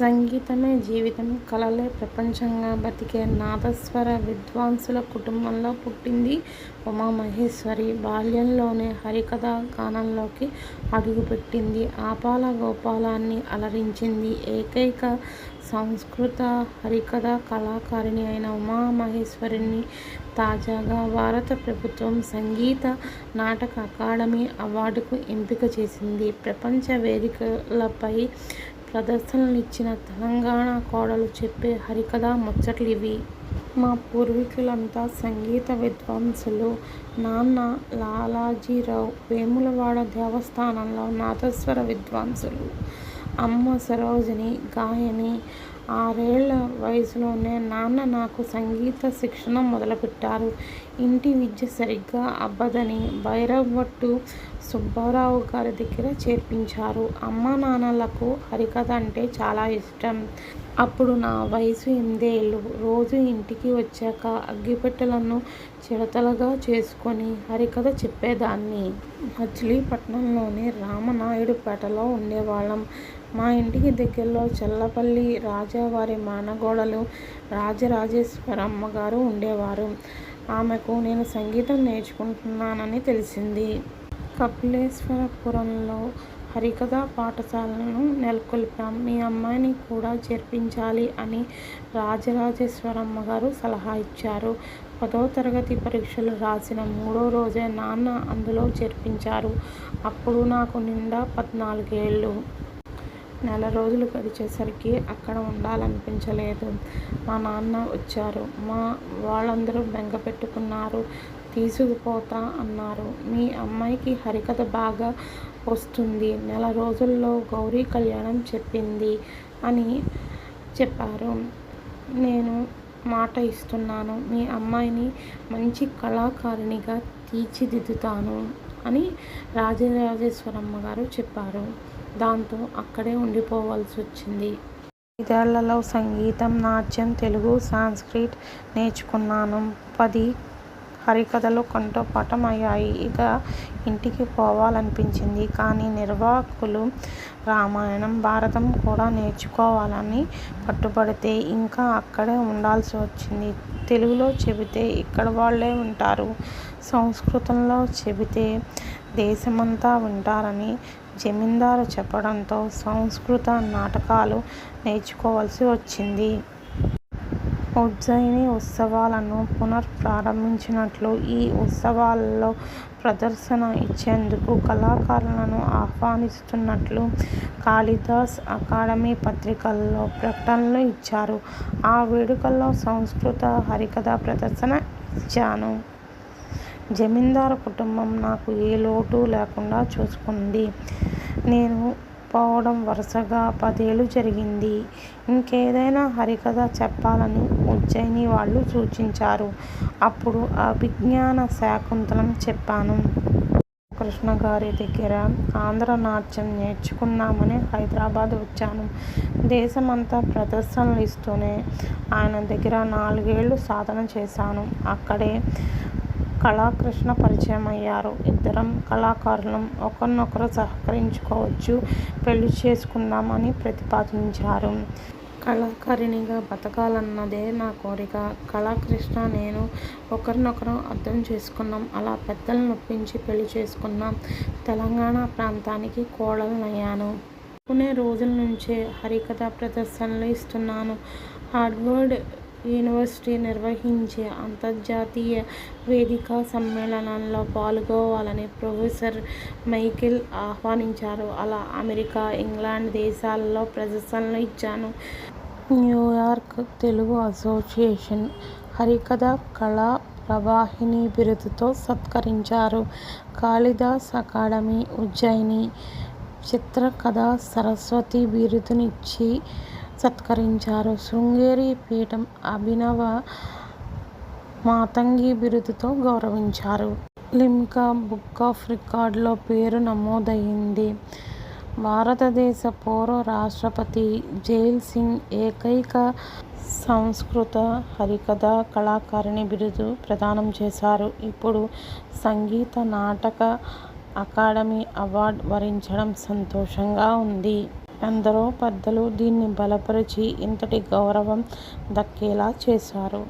సంగీతమే జీవితం కళలే ప్రపంచంగా బతికే నాదస్వర విద్వాంసుల కుటుంబంలో పుట్టింది ఉమామహేశ్వరి. బాల్యంలోనే హరికథా గానంలోకి అడుగుపెట్టింది. ఆపాల గోపాలాన్ని అలరించింది. ఏకైక సంస్కృత హరికథ కళాకారిణి అయిన ఉమామహేశ్వరిని తాజాగా భారత ప్రభుత్వం సంగీత నాటక అకాడమీ అవార్డుకు ఎంపిక చేసింది. ప్రపంచ వేదికలపై ప్రదర్శనలు ఇచ్చిన తెలంగాణ కోడలు చెప్పే హరికథ ముచ్చట్లు ఇవి మా పూర్వీకులంతా సంగీత విద్వాంసులు. నాన్న లాలాజీరావు వేములవాడ దేవస్థానంలో నాదస్వర విద్వాంసులు. అమ్మ సరోజిని గాయని. ఆరేళ్ళ వయసులోనే నాన్న నాకు సంగీత శిక్షణ మొదలుపెట్టారు. ఇంటి విద్య సరిగ్గా అబ్బదని భైరవట్టు సుబ్బారావు గారి దగ్గర చేర్పించారు. అమ్మానాన్నలకు హరికథ అంటే చాలా ఇష్టం. అప్పుడు నా వయసు ఎనిమిదేళ్ళు రోజు ఇంటికి వచ్చాక అగ్గిపెట్టెలను చిడతలుగా చేసుకొని హరికథ చెప్పేదాన్ని. మచిలీపట్నంలోని రామనాయుడుపేటలో ఉండేవాళ్ళం మా ఇంటికి దగ్గరలో చల్లపల్లి రాజావారి మానగోడలు రాజరాజేశ్వరమ్మ గారు ఉండేవారు. ఆమెకు నేను సంగీతం నేర్చుకుంటున్నానని తెలిసింది. కపిలేశ్వరపురంలో హరికథా పాఠశాలను నెలకొల్పాం. మీ అమ్మాయిని కూడా చేర్పించాలి అని రాజరాజేశ్వరమ్మ గారు సలహా ఇచ్చారు. పదో తరగతి పరీక్షలు రాసిన మూడో రోజే నాన్న అందులో చేర్పించారు. అప్పుడు నాకు నిండా పద్నాలుగేళ్ళు నెల రోజులు గడిచేసరికి అక్కడ ఉండాలనిపించలేదు. మా నాన్న వచ్చారు. మా వాళ్ళందరూ బెంగ పెట్టుకున్నారు. తీసుకుపోతా అన్నారు. మీ అమ్మాయికి హరికథ బాగా వస్తుంది. నెల రోజుల్లో గౌరీ కళ్యాణం చెప్పింది అని చెప్పారు. నేను మాట ఇస్తున్నాను. మీ అమ్మాయిని మంచి కళాకారిణిగా తీర్చిదిద్దుతాను అని రాజరాజేశ్వరమ్మ గారు చెప్పారు. దాంతో అక్కడే ఉండిపోవాల్సి వచ్చింది ఐదేళ్ళలో సంగీతం, నాట్యం, తెలుగు, సాంస్క్రిట్ నేర్చుకున్నాను. పది హరికథలు కంఠపాఠం అయ్యాయి. ఇక ఇంటికి పోవాలనిపించింది. కానీ నిర్వాహకులు రామాయణం, భారతం కూడా నేర్చుకోవాలని పట్టుబడితే ఇంకా అక్కడే ఉండాల్సి వచ్చింది. తెలుగులో చెబితే ఇక్కడ వాళ్ళే ఉంటారు సంస్కృతంలో చెబితే దేశమంతా ఉంటారని జమీందారు చెప్పడంతో సంస్కృత నాటకాలు నేర్చుకోవాల్సి వచ్చింది. ఉజ్జయిని ఉత్సవాలను పునఃప్రారంభించినట్లు ఈ ఉత్సవాలలో ప్రదర్శన ఇచ్చేందుకు కళాకారులను ఆహ్వానిస్తున్నట్లు కాళిదాస్ అకాడమీ పత్రికల్లో ప్రకటనలు ఇచ్చారు. ఆ వేడుకల్లో సంస్కృత హరికథ ప్రదర్శన ఇచ్చాను. జమీందారు కుటుంబం నాకు ఏ లోటు లేకుండా చూసుకుంది. నేను పోవడం వరుసగా పదేళ్ళు జరిగింది. ఇంకేదైనా హరికథ చెప్పాలని ఉజ్జయిని వాళ్ళు సూచించారు. అప్పుడు అభిజ్ఞాన శాకుంతలం చెప్పాను. రామకృష్ణగారి దగ్గర ఆంధ్ర నాట్యం నేర్చుకున్నామని హైదరాబాద్ వచ్చాను. దేశమంతా ప్రదర్శనలు ఇస్తూనే ఆయన దగ్గర నాలుగేళ్ళు సాధన చేశాను. అక్కడే కళాకృష్ణ పరిచయం అయ్యారు ఇద్దరం కళాకారులం. ఒకరినొకరు సహకరించుకోవచ్చు. పెళ్ళి చేసుకుందాం అని ప్రతిపాదించారు. కళాకారిణిగా బతకాలన్నదే నా కోరిక. కళాకృష్ణ, నేను ఒకరినొకరు అర్థం చేసుకున్నాం. అలా పెద్దలనొప్పించి పెళ్ళి చేసుకున్నాం. తెలంగాణ ప్రాంతానికి కోడలనయ్యాను కొనే రోజుల నుంచే హరికథ ప్రదర్శనలు ఇస్తున్నాను. హార్డ్వర్డ్ యూనివర్సిటీ నిర్వహించే అంతర్జాతీయ వేదికా సమ్మేళనంలో పాల్గొవాలని ప్రొఫెసర్ మైఖేల్ ఆహ్వానించారు. అలా అమెరికా, ఇంగ్లాండ్ దేశాలలో ప్రదర్శనలు ఇచ్చాను. న్యూయార్క్ తెలుగు అసోసియేషన్ హరికథ కళా ప్రవాహిని బిరుదుతో సత్కరించారు. కాళిదాస్ అకాడమీ, ఉజ్జయిని చిత్రకథా సరస్వతి బిరుదునిచ్చి సత్కరించారు. శృంగేరి పీఠం అభినవ మాతంగి బిరుదుతో గౌరవించారు. లిమ్కా బుక్ ఆఫ్ రికార్డులో పేరు నమోదైంది. భారతదేశ పూర్వ రాష్ట్రపతి జైల్ సింగ్ ఏకైక సంస్కృత హరికథ కళాకారిణి బిరుదు ప్రదానం చేశారు. ఇప్పుడు సంగీత నాటక అకాడమీ అవార్డు వరించడం సంతోషంగా ఉంది. ఎందరో పెద్దలు దీన్ని బలపరిచి ఇంతటి గౌరవం దక్కేలా చేశారు.